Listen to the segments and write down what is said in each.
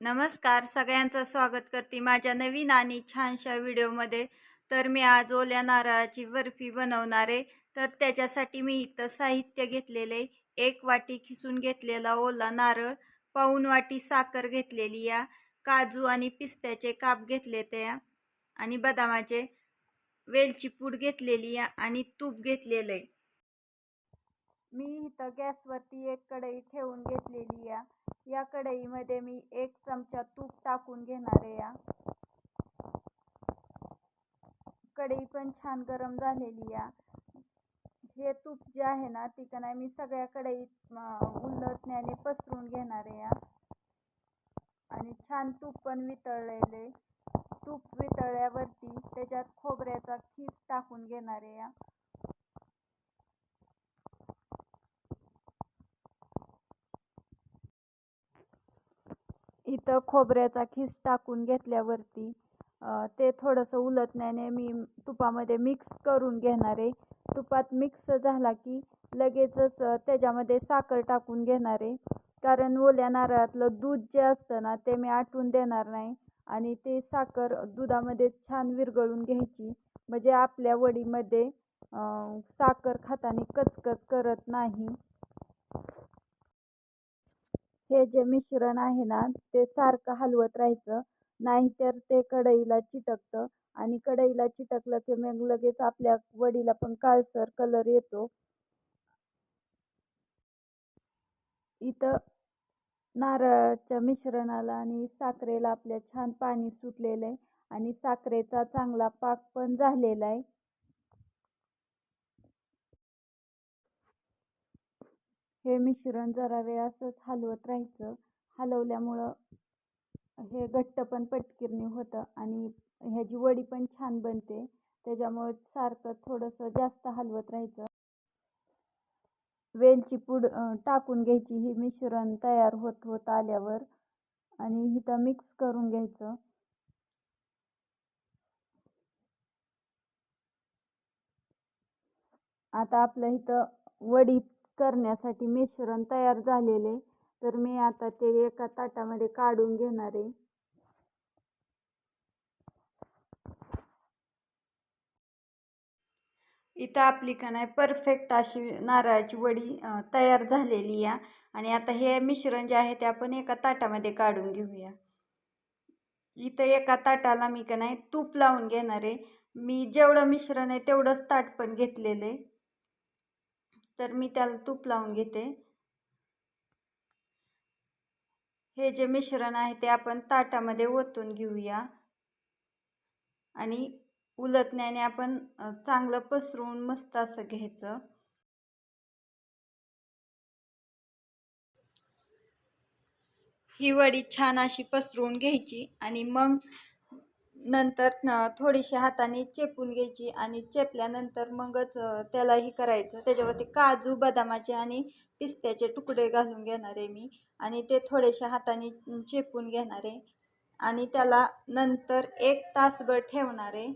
नमस्कार. सगळ्यांचं स्वागत करते माझ्या नवीन आणि छानशा व्हिडिओमध्ये. तर मी आज ओल्या नारळाची बर्फी बनवणार आहे. तर त्याच्यासाठी मी इथं साहित्य घेतलेले एक वाटी खिसून घेतलेला ओला नारळ पाऊन वाटी साखर घेतलेली या काजू आणि पिस्त्याचे काप घेतले त्या आणि बदामाचे वेलची पूड घेतलेली या आणि तूप घेतलेलं आहे. मी इथं गॅसवरती एक कढई ठेवून घेतलेली या. या कढईमध्ये मी एक चमचा तूप टाकून घेणार आहे या. कढई पण छान गरम झालेली या. हे तूप जे आहे ना ती का नाही मी सगळ्या कढईत उलटण्याने पसरून घेणार आहे या. आणि छान तूप पण वितळलेले तूप वितळल्यावरती त्याच्यात खोबऱ्याचा खीस टाकून घेणार आहे या. इथं खोबऱ्याचा खीस टाकून घेतल्यावरती ते थोडंसं उलटण्याने मी तुपामध्ये मिक्स करून घेणार आहे. तुपात मिक्स झाला की लगेचच त्याच्यामध्ये साखर टाकून घेणार आहे. कारण ओल्या नारळातलं दूध जे असतं ना ते मी आटून देणार नाही. आणि ते साखर दुधामध्ये छान विरघळून घ्यायची. म्हणजे आपल्या वडीमध्ये साखर खाताना कचकच करत नाही. हे जे मिश्रण आहे ना ते सारखं हलवत राहायचं. नाहीतर ते कढईला चिटकतं आणि कढईला चिटकलं की मग लगेच आपल्या वडीला पण काळसर कलर येतो. इथं नारळाच्या मिश्रणाला आणि साखरेला आपल्या छान पाणी सुटलेलं आहे आणि साखरेचा चांगला पाक पण झालेला आहे. हे मिश्रण जरा वेळ असंच हलवत राहायचं. हलवल्यामुळं हे घट्ट पण पटकिरणी होतं आणि ह्याची वडी पण छान बनते. त्याच्यामुळे सारखं थोडंसं जास्त हलवत राहायचं. वेलची पूड टाकून घ्यायची. ही मिश्रण तयार होत होत आल्यावर आणि इथं मिक्स करून घ्यायचं. आता आपलं इथं वडी करण्यासाठी मिश्रण तयार झालेले तर मी आता ते एका ताटामध्ये काढून घेणार आहे. इथं आपली का नाही परफेक्ट अशी नारळाची वडी तयार झालेली या आणि आता हे मिश्रण जे आहे ते आपण एका ताटामध्ये काढून घेऊया. इथं एका ताटाला मी का नाही तूप लावून घेणार आहे. मी जेवढं मिश्रण आहे तेवढंच ताट पण घेतलेलं आहे. तर मी त्याला तूप लावून घेते. हे जे मिश्रण आहे ते आपण ताटामध्ये ओतून घेऊया. आणि उलटण्याने आपण चांगलं पसरवून मस्त असं घ्यायचं. ही वडी छान अशी पसरवून घ्यायची आणि मग नंतर न- थोडीशी हाताने चेपून घ्यायची आणि चेपल्यानंतर मगच त्यालाही त्याला करायचं. त्याच्यावरती काजू बदामाचे आणि पिस्त्याचे तुकडे घालून घेणार आहे मी आणि ते थोडेसे हाताने चेपून घेणार आहे आणि त्याला नंतर एक तासभर ठेवणार आहे.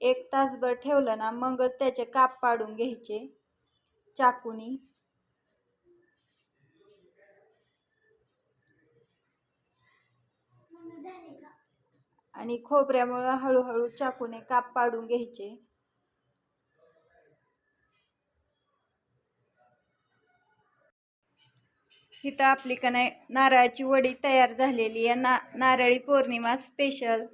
एक तासभर ठेवलं ना मगच त्याचे काप पाडून घ्यायचे चाकूनी. आणि खोबऱ्यामुळं हळूहळू चाकूने काप पाडून घ्यायचे. इथं आपली का नाही नारळाची वडी तयार झालेली आहे. ना नारळी पौर्णिमा स्पेशल